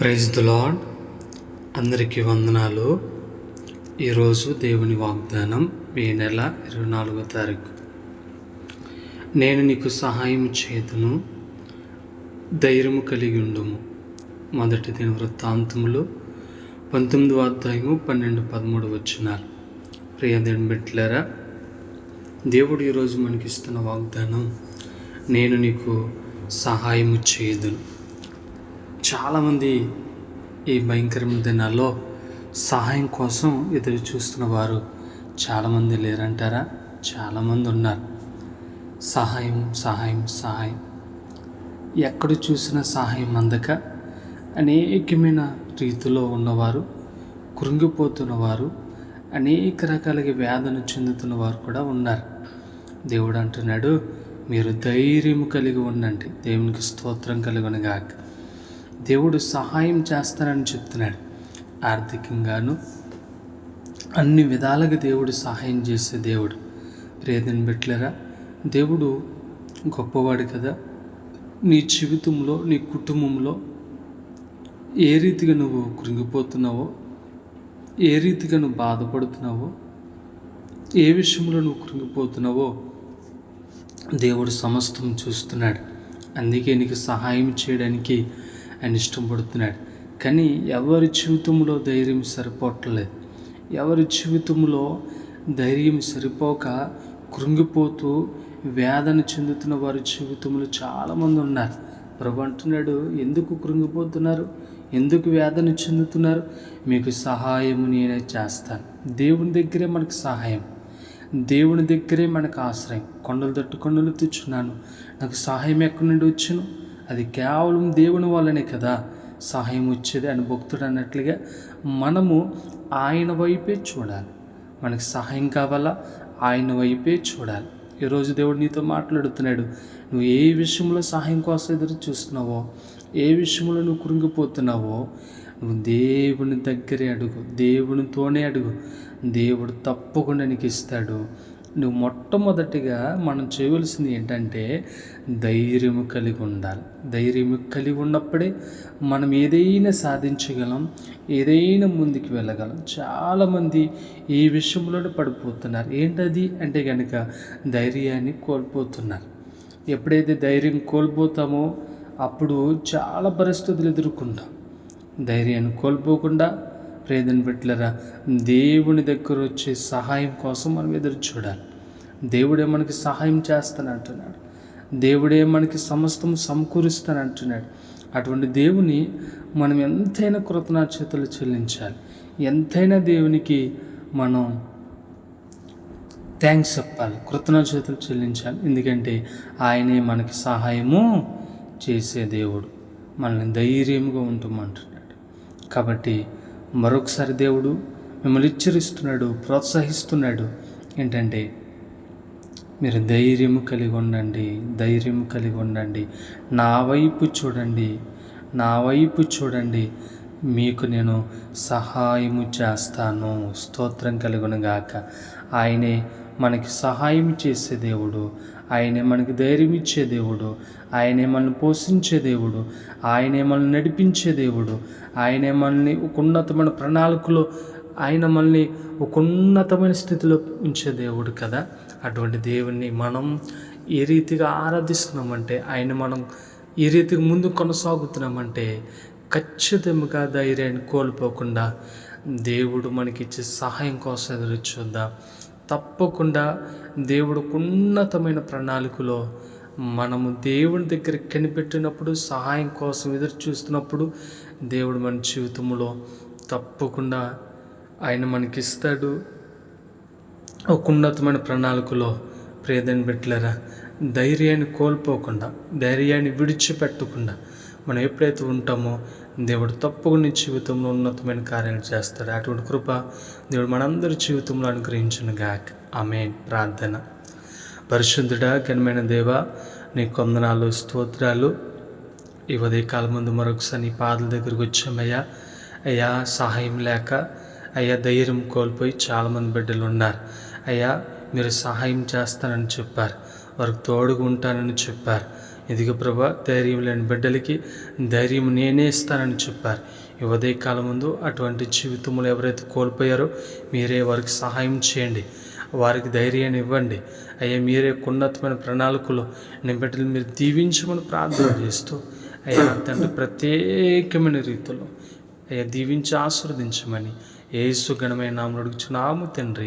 Praise the lord అందరికీ వందనాలు. ఈరోజు దేవుని వాగ్దానం మే నెల ఇరవై నాలుగో తారీఖు. నేను నీకు సహాయం చేతును ధైర్యము కలిగి ఉండుము. మొదటి దిన వృత్తాంతములు పంతొమ్మిదో అధ్యాయము పన్నెండు పదమూడు వచ్చినారు ప్రియ దేవుని బిడ్డలారా దేవుడు ఈరోజు మనకిస్తున్న వాగ్దానం నేను నీకు సహాయము చేయదును. చాలామంది ఈ భయంకరమైన దినాల్లో సహాయం కోసం ఎదురు చూస్తున్న వారు చాలామంది లేరంటారా? చాలామంది ఉన్నారు. సహాయం సహాయం సహాయం. ఎక్కడ చూసిన సహాయం అందక అనేకమైన రీతిలో ఉన్నవారు కృంగిపోతున్నవారు అనేక రకాలుగా వేదన చెందుతున్న వారు కూడా ఉన్నారు. దేవుడు అంటున్నాడు మీరు ధైర్యం కలిగి ఉండండి. దేవునికి స్తోత్రం కలిగినగాక. దేవుడు సహాయం చేస్తానని చెప్తున్నాడు. ఆర్థికంగాను అన్ని విధాలుగా దేవుడు సహాయం చేసే దేవుడు. ప్రేదని పెట్టలేరా దేవుడు గొప్పవాడు కదా. నీ జీవితంలో నీ కుటుంబంలో ఏ రీతిగా నువ్వు కృంగిపోతున్నావో ఏ రీతిగా నువ్వు బాధపడుతున్నావో ఏ విషయంలో నువ్వు కృంగిపోతున్నావో దేవుడు సమస్తం చూస్తున్నాడు. అందుకే నీకు సహాయం చేయడానికి ఆయన ఇష్టపడుతున్నాడు. కానీ ఎవరి జీవితంలో ధైర్యం సరిపోవట్లేదు. ఎవరి జీవితంలో ధైర్యం సరిపోక కృంగిపోతూ వేదన చెందుతున్న వారి జీవితంలో చాలామంది ఉన్నారు. ప్రభు అంటున్నాడు ఎందుకు కృంగిపోతున్నారు? ఎందుకు వేదన చెందుతున్నారు? మీకు సహాయం నేనే చేస్తాను. దేవుని దగ్గరే మనకు సహాయం. దేవుని దగ్గరే మనకు ఆశ్రయం. కొండలు తట్టు కొండలు తెచ్చున్నాను నాకు సహాయం ఎక్కడి నుండి వచ్చును అది కేవలం దేవుని వల్లనే కదా సహాయం వచ్చేది అని భక్తుడు అన్నట్లుగా మనము ఆయన వైపే చూడాలి. మనకి సహాయం కావాలా? ఆయన వైపే చూడాలి. ఈరోజు దేవుడు నీతో మాట్లాడుతున్నాడు. నువ్వు ఏ విషయంలో సహాయం కోసం ఎదురు చూస్తున్నావో ఏ విషయంలో నువ్వు కృంగిపోతున్నావో నువ్వు దేవుని దగ్గరే అడుగు. దేవునితోనే అడుగు. దేవుడు తప్పకుండా నీకు ఇస్తాడు. నువ్వు మొట్టమొదటిగా మనం చేయవలసింది ఏంటంటే ధైర్యము కలిగి ఉండాలి. ధైర్యము కలిగి ఉన్నప్పుడే మనం ఏదైనా సాధించగలం ఏదైనా ముందుకు వెళ్ళగలం. చాలామంది ఈ విషయంలోనే పడిపోతున్నారు. ఏంటది? అంటే కనుక ధైర్యాన్ని కోల్పోతున్నారు. ఎప్పుడైతే ధైర్యం కోల్పోతామో అప్పుడు చాలా పరిస్థితులు ఎదుర్కొంటాం. ధైర్యాన్ని కోల్పోకుండా ప్రేదన పెట్టలేరా దేవుని దగ్గర వచ్చే సహాయం కోసం మనం ఎదురు చూడాలి. దేవుడే మనకి సహాయం చేస్తానంటున్నాడు దేవుడే మనకి సమస్తం సమకూరుస్తానంటున్నాడు అటువంటి దేవుని మనం ఎంతైనా కృతజ్ఞతలు చెల్లించాలి. ఎంతైనా దేవునికి మనం థ్యాంక్స్ చెప్పాలి కృతజ్ఞతలు చెల్లించాలి. ఎందుకంటే ఆయనే మనకి సహాయము చేసే దేవుడు. మనల్ని ధైర్యంగా ఉంటుమంటున్నాడు. కాబట్టి మరొకసారి దేవుడు మిమ్మల్ని హెచ్చరిస్తున్నాడు ప్రోత్సహిస్తున్నాడు. ఏంటంటే మీరు ధైర్యం కలిగి ఉండండి ధైర్యం కలిగి ఉండండి. నా వైపు చూడండి నా వైపు చూడండి. మీకు నేను సహాయము చేస్తాను. స్తోత్రం కలుగునుగాక ఆయనే మనకి సహాయం చేసే దేవుడు. ఆయనే మనకి ధైర్యం ఇచ్చే దేవుడు. ఆయనే మనల్ని పోషించే దేవుడు. ఆయనే మనల్ని నడిపించే దేవుడు. ఆయనే మనల్ని ఒక ఉన్నతమైన ప్రణాళికలో ఆయన మనల్ని ఒక ఉన్నతమైన స్థితిలో ఉంచే దేవుడు కదా. అటువంటి దేవుణ్ణి మనం ఏ రీతిగా ఆరాధిస్తున్నామంటే ఆయన మనం ఏ రీతిగా ముందు కొనసాగుతున్నామంటే ఖచ్చితంగా ధైర్యాన్ని కోల్పోకుండా దేవుడు మనకిచ్చే సహాయం కోసం ఎదురు చూద్దాం. తప్పకుండా దేవుడు ఉన్నతమైన ప్రణాళికలో మనము దేవుని దగ్గర కనిపెట్టినప్పుడు సహాయం కోసం ఎదురు చూస్తున్నప్పుడు దేవుడు మన జీవితంలో తప్పకుండా ఆయన మనకిస్తాడు. ఒక ఉన్నతమైన ప్రణాళికలో ప్రేదని పెట్టలేరా ధైర్యాన్ని కోల్పోకుండా ధైర్యాన్ని విడిచిపెట్టకుండా మనం ఎప్పుడైతే ఉంటామో దేవుడు తప్పకుండా జీవితంలో ఉన్నతమైన కార్యాలు చేస్తాడు. అటువంటి కృప దేవుడు మనందరి జీవితంలో అనుగ్రహించిన గాక్ ఆమె ప్రార్థన. పరిశుద్ధుడా ఘనమైన దేవ నీ కొందనాలు స్తోత్రాలు ఈ ఉదయకాల ముందు మరొకసారి నీ పాదల దగ్గరకు వచ్చామయ్యా. అయ్యా సహాయం లేక అయ్యా ధైర్యం కోల్పోయి చాలామంది బిడ్డలు ఉన్నారు. అయ్యా మీరు సహాయం చేస్తానని చెప్పారు. వారికి తోడుగా ఉంటానని చెప్పారు. ఇదిగో ప్రభా ధైర్యం లేని బిడ్డలకి ధైర్యం నేనే ఇస్తానని చెప్పారు. ఈ ఉదయ కాలం ముందు అటువంటి జీవితంలో ఎవరైతే కోల్పోయారో మీరే వారికి సహాయం చేయండి. వారికి ధైర్యాన్ని ఇవ్వండి. అయ్యా మీరే ఉన్నతమైన ప్రణాళికలు నేను బిడ్డలు మీరు దీవించమని ప్రార్థన చేస్తూ అయ్యా తండ్రి ప్రత్యేకమైన రీతిలో అయ్యా దీవించి ఆస్వాదించమని ఏసు గణమైన నామను తండ్రి.